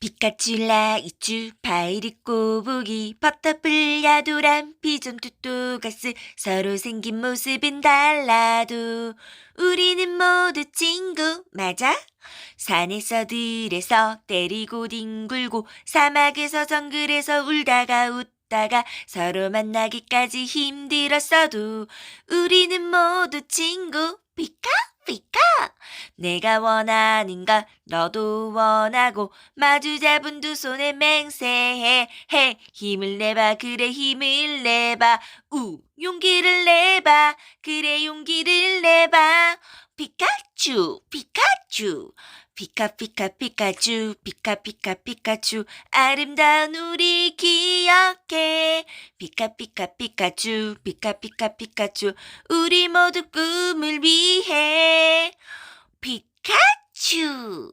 피카츄라 이쭈 파이리 꼬부기 버터플야 도란 피존 투토가스 서로 생긴 모습은 달라도 우리는 모두 친구 맞아? 산에서 들에서 때리고 뒹굴고 사막에서 정글에서 울다가 웃다가 서로 만나기까지 힘들었어도 우리는 모두 친구 피카 내가 원하는 걸 너도 원하고 마주 잡은 두 손에 맹세해. 해. 힘을 내봐. 그래 힘을 내봐. 우. 용기를 내봐. 그래 용기를 내봐. 피카츄. 피카츄. 피카 피카 피카츄. 피카 피카 피카츄. 아름다운 우리 기억해. 피카 피카 피카츄. 피카 피카 피카츄. 우리 모두 꿈을 위 해 피카츄